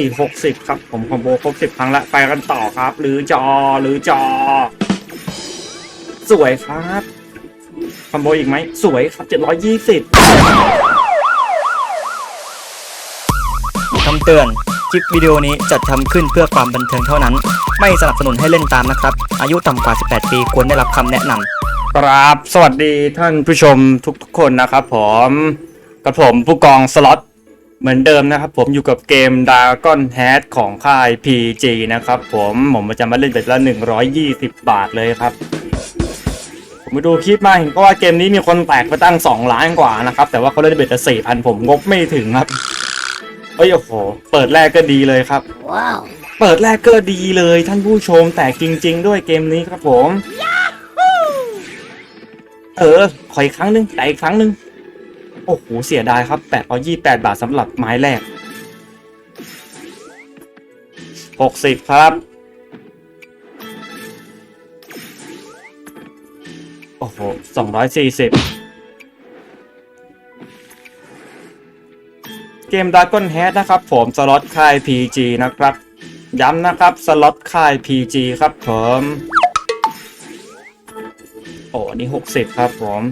อีกหกสิบครับ ผมคอมโบครบสิบครั้งละไปกันต่อครับ หรือจอหรือจอ สวยครับคอมโบอีกไหม สวยครับเจ็ดร้อยยี่สิบคำเตือน คลิปวิดีโอนี้จัดทำขึ้นเพื่อความบันเทิงเท่านั้น ไม่สนับสนุนให้เล่นตามนะครับ อายุต่ำกว่า 18 ปีควรได้รับคำแนะนำครับ สวัสดีท่านผู้ชมทุกๆคนนะครับผมกับผมผู้กองสล็อต เหมือนเดิมนะครับผมอยู่กับเกม Dragon Head ของค่าย PG นะครับผมผมจะมาเล่นไปละ 120 บาทเลยครับ ผมไปดูคลิปมาเห็นก็ว่าเกมนี้มีคนแตกไปตั้ง 2 ล้านกว่านะครับ แต่ว่าเขาเล่นเบ็ดละ4,000ผมงบไม่ถึงครับ เอ้ยโอ้โห เปิดแรกก็ดีเลยครับ Wow. เปิดแรกก็ดีเลยท่านผู้ชมแต่จริง ๆ ด้วยเกมนี้ครับผม เออขออีกครั้งหนึ่งแต่อีกครั้งหนึ่ง โอ้โห เสียดายครับ8 28 บาทสำหรับไม้แรก 60 ครับ โอ้โห 240เกม Dragon Head นะครับผมสล็อตค่าย PG นะครับ ย้ำนะครับสล็อตค่าย PG ครับผม โอ้อันนี่ 60 ครับผม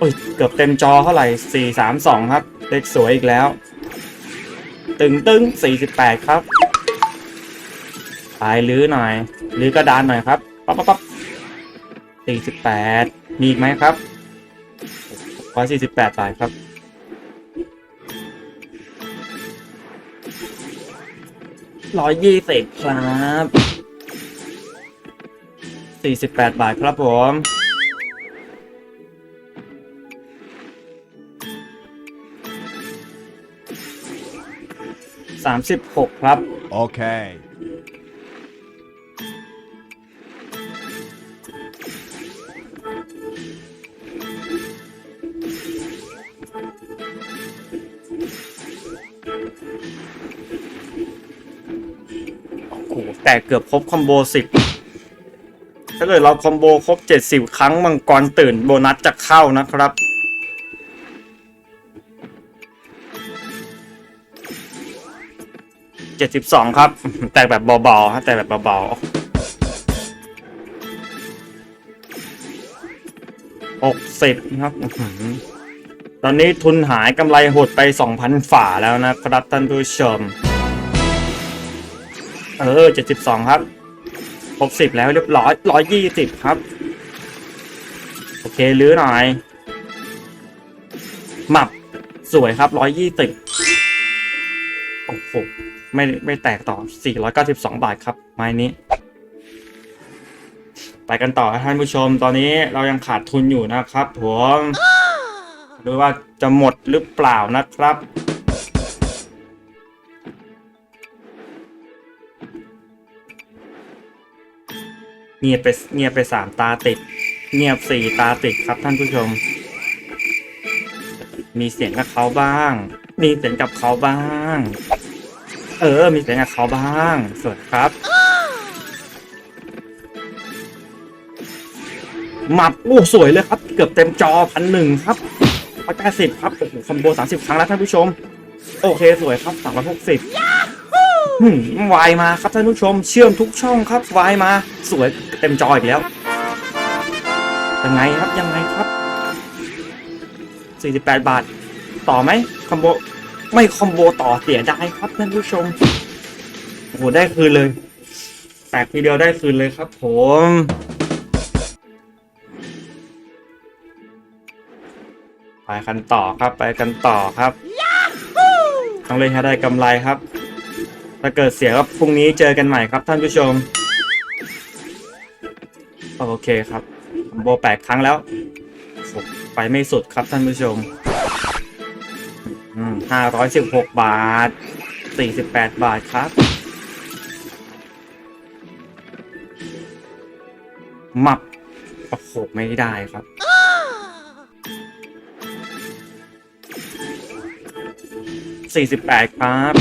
โอ้ย เกือบเต็มจอเท่าไหร่ 432 ครับ เลขสวยอีกแล้ว ตึงตึง48 ครับไปลื้อหน่อยลื้อกระดานหน่อยครับปั๊บปั๊บปั๊บ48 มีอีกไหมครับ148บาทครับร้อยยี่สิบครับสี่สิบแปดบาทครับผม สามสิบหกครับ Okay. โอ้โหแต่เกือบครบคอมโบสิบถ้าเกิดเราคอมโบครบเจ็ดสิบครั้งมังกรตื่นโบนัสจะเข้านะครับ เจ็ดสิบสองครับ แต่แบบเบาๆฮะแต่แบบเบาๆหกสิบครับ ตอนนี้ทุนหายกำไรหดไปสองพันฝ่าแล้วนะครับท่านผู้ชม เออเจ็ดสิบสองครับครบสิบแล้วเรียบร้อยร้อยยี่สิบครับ โอเคลื้อหน่อย หมับสวยครับร้อยยี่สิบโอ้โห ไม่ไม่แตกต่อสี่ร้อยเก้าสิบสองบาทครับ ไม้นี้ ไปกันต่อท่านผู้ชม ตอนนี้เรายังขาดทุนอยู่นะครับผมดูว่าจะหมดหรือเปล่านะครับ เงียบไปเงียบไปสามตาติด เงียบสี่ตาติดครับท่านผู้ชม มีเสียงกับเขาบ้าง มีเสียงกับเขาบ้าง เออ มีเสียงกับเขาบ้าง สวัสดีครับ หมับโอ้สวยเลยครับ เกือบเต็มจอพันหนึ่งครับร้อยแปดสิบครับโอ้โหคอมโบสามสิบครั้งแล้วท่านผู้ชม โอเคสวยครับสามร้อยหกสิบหืมวายมาครับท่านผู้ชม เชื่อมทุกช่องครับวายมา สวยเต็มจออีกแล้ว ยังไงครับยังไงครับ 48 บาท ต่อไหมคอมโบ ไม่คอมโบต่อเสียดายครับท่านผู้ชมโอ้โหได้คืนเลย แตกทีเดียวได้คืนเลยครับ ผมไปกันต่อครับไปกันต่อครับต้องเล่นให้ได้กำไรครับ ถ้าเกิดเสียก็พรุ่งนี้เจอกันใหม่ครับท่านผู้ชม โอเคครับผมโบแปดครั้งแล้ว ไปไม่สุดครับท่านผู้ชม ห้าร้อยสิบหกบาทสี่สิบแปดบาทครับ หมับ โอ้โห ไม่ได้ครับ สี่สิบแปดครับ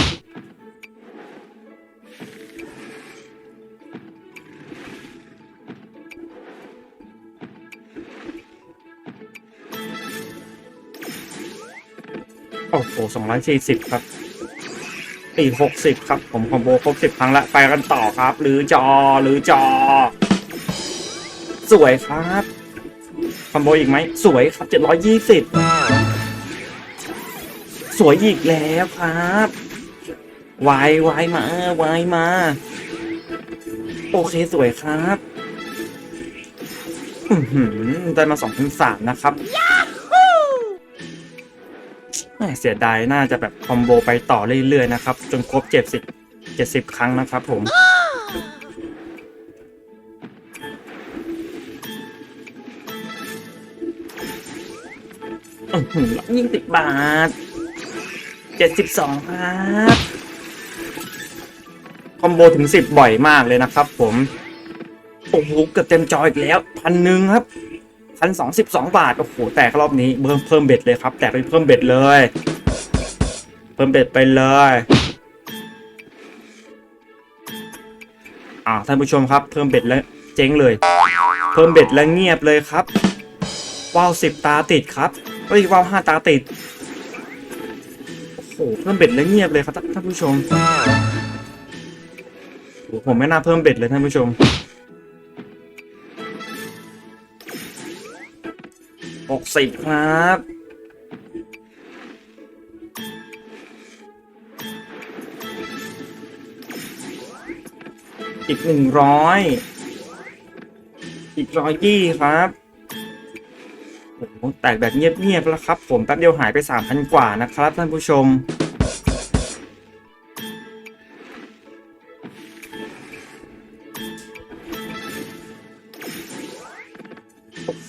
อ้โหสองร้อยสี่สิบครับอีหกสิบครับ ผมคอมโบครบสิบครั้งละ ไปกันต่อครับ หรือจอหรือจอ สวยครับคอมโบอีกไหม สวยครับเจ็ดร้อยยี่สิบสวยอีกแล้วครับวายวายมาวายมา โอเคสวยครับอือหือได้มาสองพันสามนะครับ เสียดายน่าจะแบบคอมโบไปต่อเรื่อยๆนะครับ จนครบเจ็ดสิบเจ็ดสิบครั้งนะครับผมยี่สิบบาทเจ็ดสิบสองครับคอมโบถึงสิบบ่อยมากเลยนะครับผม โอ้โหเกือบเต็มจออีกแล้วพันหนึ่งครับ พันสองสิบสองบาท โอ้โห แตกรอบนี้เพิ่มเพิ่มเบ็ดเลยครับ แตกไปเพิ่มเบ็ดเลย เพิ่มเบ็ดไปเลยอ่าท่านผู้ชมครับ เพิ่มเบ็ดแล้วเจ๊งเลย เพิ่มเบ็ดแล้วเงียบเลยครับว้าวสิบตาติดครับเอ้ยว้าวห้าตาติด โอ้โห เพิ่มเบ็ดแล้วเงียบเลยครับท่านผู้ชมผมไม่น่าเพิ่มเบ็ดเลยท่านผู้ชม สิบครับ อีกหนึ่งร้อยอีกร้อยยี่ครับโอ้โหแตกแบบเงียบๆแล้วครับ ผมแป๊บเดียวหายไปสามพันกว่านะครับท่านผู้ชม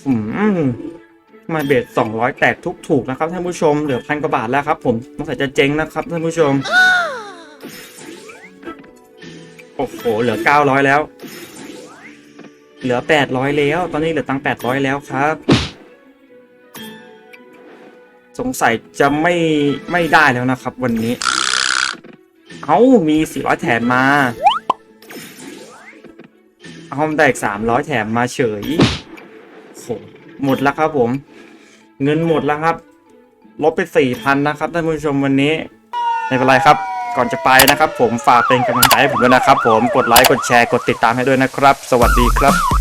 อืม มาเบสสองร้อยแตกทุกถูกนะครับท่านผู้ชมเหลือพันกว่าบาทแล้วครับ ผมสงสัยจะเจ๊งนะครับท่านผู้ชมโอ้โหเหลือเก้าร้อยแล้ว เหลือแปดร้อยแล้ว ตอนนี้เหลือตังแปดร้อยแล้วครับ สงสัยจะไม่ไม่ได้แล้วนะครับ วันนี้ เอามีสี่ร้อยแถมมาเอาได้อีกสามร้อยแถมมาเฉย หมดแล้วครับผม เงินหมดแล้วครับ ลบไปสี่พันนะครับท่านผู้ชมวันนี้ไม่เป็นไรครับ ก่อนจะไปนะครับ ผมฝากเป็นกำลังใจให้ผมด้วยนะครับ ผมกดไลค์กดแชร์กดติดตามให้ด้วยนะครับ สวัสดีครับ